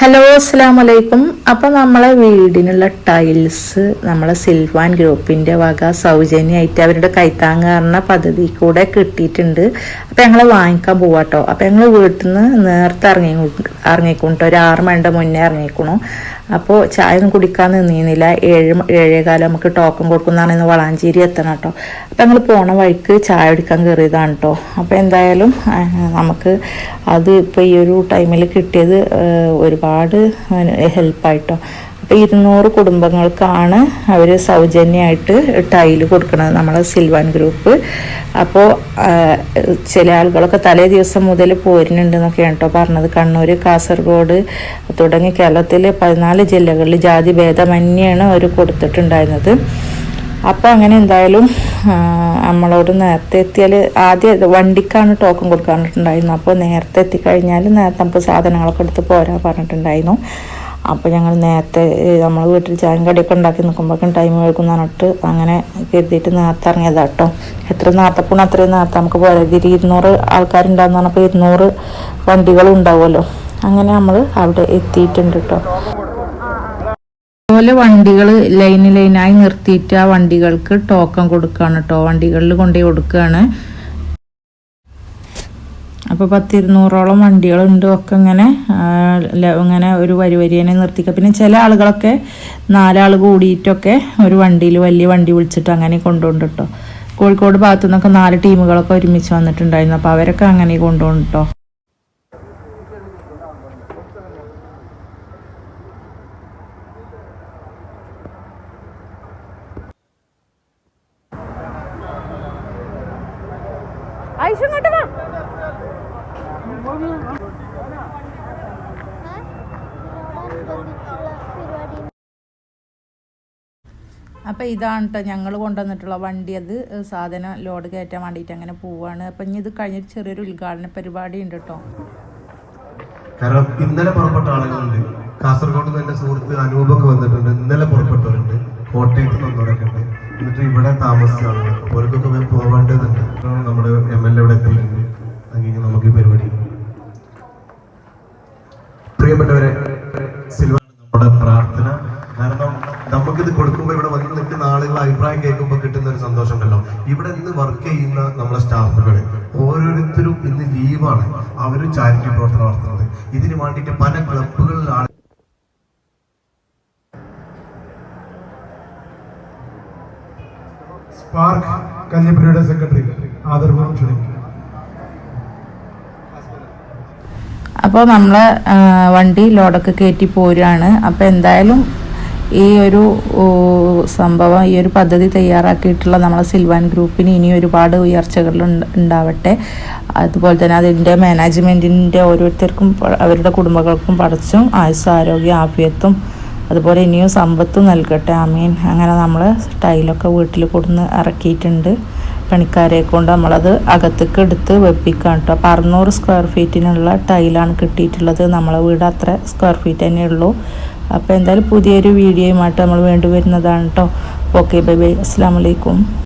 Hello അസ്സാം വലൈക്കും അപ്പോൾ നമ്മളെ വീടിനുള്ള ടൈൽസ് നമ്മളെ സിൽവാൻ ഗ്രൂപ്പിന്റെ വക സൗജന്യമായിട്ട് അവരുടെ കൈത്താങ്ങാറിന പദ്ധതി കൂടെ കിട്ടിയിട്ടുണ്ട്. അപ്പോൾ ഞങ്ങൾ വാങ്ങിക്കാൻ പോവാട്ടോ അപ്പോൾ ഞങ്ങൾ വീട്ടിൽ നിന്ന് നേരത്തെ ഇറങ്ങി ഇറങ്ങിക്കൊണ്ടോ ഒരു ആറ് മണിന്റെ മുന്നേ ഇറങ്ങിക്കണു. അപ്പോൾ ചായ ഒന്നും കുടിക്കാൻ നിന്നിരുന്നില്ല ഏഴ് ഏഴേകാലം നമുക്ക് ടോക്കൺ കൊടുക്കുന്നതാണ് ഇന്ന് വളാഞ്ചേരി എത്തണം കേട്ടോ. അപ്പം ഞങ്ങൾ പോണ വഴിക്ക് ചായ കുടിക്കാൻ കയറിയതാണ് കേട്ടോ. അപ്പോൾ എന്തായാലും നമുക്ക് അത് ഇപ്പോൾ ഈ ഒരു ടൈമിൽ കിട്ടിയത് ഒരുപാട് ഹെൽപ്പായിട്ടോ അപ്പോൾ ഇരുന്നൂറ് കുടുംബങ്ങൾക്കാണ് അവർ സൗജന്യമായിട്ട് ടൈൽ കൊടുക്കുന്നത് നമ്മളെ സിൽവാൻ ഗ്രൂപ്പ്. അപ്പോൾ ചില ആളുകളൊക്കെ തലേ ദിവസം മുതൽ പോരുന്നുണ്ടെന്നൊക്കെയാണ് കേട്ടോ പറഞ്ഞത്. കണ്ണൂർ കാസർഗോഡ് തുടങ്ങി കേരളത്തിൽ പതിനാല് ജില്ലകളിൽ ജാതി ഭേദമന്യാണ് അവർ കൊടുത്തിട്ടുണ്ടായിരുന്നത്. അപ്പോൾ അങ്ങനെ എന്തായാലും നമ്മളോട് നേരത്തെ എത്തിയാൽ ആദ്യം വണ്ടിക്കാണ് ടോക്കൺ കൊടുക്കാനിട്ടുണ്ടായിരുന്നു. അപ്പോൾ നേരത്തെ എത്തിക്കഴിഞ്ഞാൽ നേരത്തെ നമുക്ക് സാധനങ്ങളൊക്കെ എടുത്ത് പോരാ പറഞ്ഞിട്ടുണ്ടായിരുന്നു. അപ്പോൾ ഞങ്ങൾ നേരത്തെ നമ്മൾ വീട്ടിൽ ചായം കടിയൊക്കെ ഉണ്ടാക്കി നിൽക്കുമ്പോഴേക്കും ടൈം കഴിക്കുന്ന പറഞ്ഞിട്ട് അങ്ങനെ കരുതിയിട്ട് നേരത്തെ ഇറങ്ങിയതാ കേട്ടോ എത്ര നേരത്തെ പോണ അത്രയും നേരത്തെ നമുക്ക് പോരാ. ഇതിൽ ഇരുന്നൂറ് ആൾക്കാരുണ്ടാകുന്ന പറഞ്ഞപ്പോൾ ഇരുന്നൂറ് വണ്ടികളും ഉണ്ടാവുമല്ലോ. അങ്ങനെ നമ്മൾ അവിടെ എത്തിയിട്ടുണ്ട് കേട്ടോ അതുപോലെ വണ്ടികൾ ലൈന് ലൈനായി നിർത്തിയിട്ട് ആ വണ്ടികൾക്ക് ടോക്കൺ കൊടുക്കുകയാണ് കേട്ടോ വണ്ടികളിൽ കൊണ്ടുപോയി കൊടുക്കുകയാണ്. അപ്പോൾ പത്തിരുന്നൂറോളം വണ്ടികളുണ്ട് ഒക്കെ ഇങ്ങനെ ഇങ്ങനെ ഒരു വരി വരിയനെ നിർത്തിക്കുക പിന്നെ ചില ആളുകളൊക്കെ നാലാൾ കൂടിയിട്ടൊക്കെ ഒരു വണ്ടിയിൽ വലിയ വണ്ടി വിളിച്ചിട്ട് അങ്ങനെ കൊണ്ടുപോകും കേട്ടോ. കോഴിക്കോട് ഭാഗത്തു നിന്നൊക്കെ നാല് ടീമുകളൊക്കെ ഒരുമിച്ച് വന്നിട്ടുണ്ടായിരുന്നു. അപ്പോൾ അവരൊക്കെ അങ്ങനെ കൊണ്ടുപോകും കേട്ടോ. അപ്പോൾ ഇതാണ് കേട്ടോ ഞങ്ങൾ കൊണ്ടുവന്നിട്ടുള്ള വണ്ടി. അത് സാധനം ലോഡ് കയറ്റാൻ വേണ്ടിയിട്ട് അങ്ങനെ പോവാണ്. അപ്പം ഇനി ഇത് കഴിഞ്ഞിട്ട് ചെറിയൊരു ഉദ്ഘാടന പരിപാടി ഉണ്ട് കേട്ടോ കാരണം ഇന്നലെ പുറപ്പെട്ട ആളുകളുണ്ട്. കാസർഗോഡ് നിന്ന് എന്റെ സുഹൃത്ത് അനൂപൊക്കെ വന്നിട്ടുണ്ട്. ഇന്നലെ പുറപ്പെട്ടവരുണ്ട്. കോട്ടയത്ത് നിന്നവരൊക്കെ ഉണ്ട്. എന്നിട്ട് ഇവിടെ താമസിച്ചാണ്. വേഗം പോവേണ്ടതുണ്ട്. നമ്മുടെ എം എൽ എ ഇവിടെ എത്തിയിട്ടുണ്ട്. അങ്ങനെ നമുക്ക് ഈ പരിപാടി. പ്രിയപ്പെട്ടവരെ സിൽവാണ് നമ്മുടെ പ്രാർത്ഥന. കാരണം നമുക്കിത് കൊടുക്കുമ്പോൾ ഇവിടെ വന്ന് നിൽക്കുന്ന ആളുകൾ അഭിപ്രായം കേൾക്കുമ്പോൾ കിട്ടുന്ന ഒരു സന്തോഷം ഉണ്ടല്ലോ ഇവിടെ ഇന്ന് വർക്ക് ചെയ്യുന്ന നമ്മുടെ സ്റ്റാഫുകൾ ഓരോരുത്തരും ഇന്ന് ലീവാണ് അവരും ചാരിറ്റി പ്രവർത്തനം നടത്തുന്നത്. ഇതിന് വേണ്ടിയിട്ട് പല ക്ലബുകളിലാണ് സ്പാർക്ക് കഞ്ഞിപ്പുരയുടെ സെക്രട്ടറി ആദരവും ക്ഷണിക്കുന്നു അപ്പോൾ നമ്മൾ വണ്ടി ലോഡൊക്കെ കയറ്റി പോരുകയാണ്. അപ്പോൾ എന്തായാലും ഈ ഒരു സംഭവം ഈ ഒരു പദ്ധതി തയ്യാറാക്കിയിട്ടുള്ള നമ്മളെ സിൽവാൻ ഗ്രൂപ്പിന് ഇനി ഒരുപാട് ഉയർച്ചകൾ ഉണ്ടാവട്ടെ. അതുപോലെ തന്നെ അതിന്റെ മാനേജ്മെന്റിന്റെ ഓരോരുത്തർക്കും അവരുടെ കുടുംബങ്ങൾക്കും പഠിച്ചും ആയുസ് ആരോഗ്യം ആഫിയത്തും അതുപോലെ ഇനിയും സമ്പത്തും നൽകട്ടെ ആമീൻ. അങ്ങനെ നമ്മൾ ടൈലൊക്കെ വീട്ടിൽ കൊടുന്ന് ഇറക്കിയിട്ടുണ്ട്. പണിക്കാരെ കൊണ്ട് നമ്മളത് അകത്തേക്ക് എടുത്ത് വെപ്പിക്കാം കേട്ടോ. അപ്പോൾ അറുന്നൂറ് സ്ക്വയർ ഫീറ്റിനുള്ള ടൈലാണ് കിട്ടിയിട്ടുള്ളത്. നമ്മളെ വീട് അത്ര സ്ക്വയർ ഫീറ്റ് തന്നെ ഉള്ളൂ. അപ്പോൾ എന്തായാലും പുതിയൊരു വീഡിയോയുമായിട്ട് നമ്മൾ വേണ്ടി വരുന്നതാണ് കേട്ടോ. ഓക്കെ ബൈ ബൈ അസ്സാം വലൈക്കും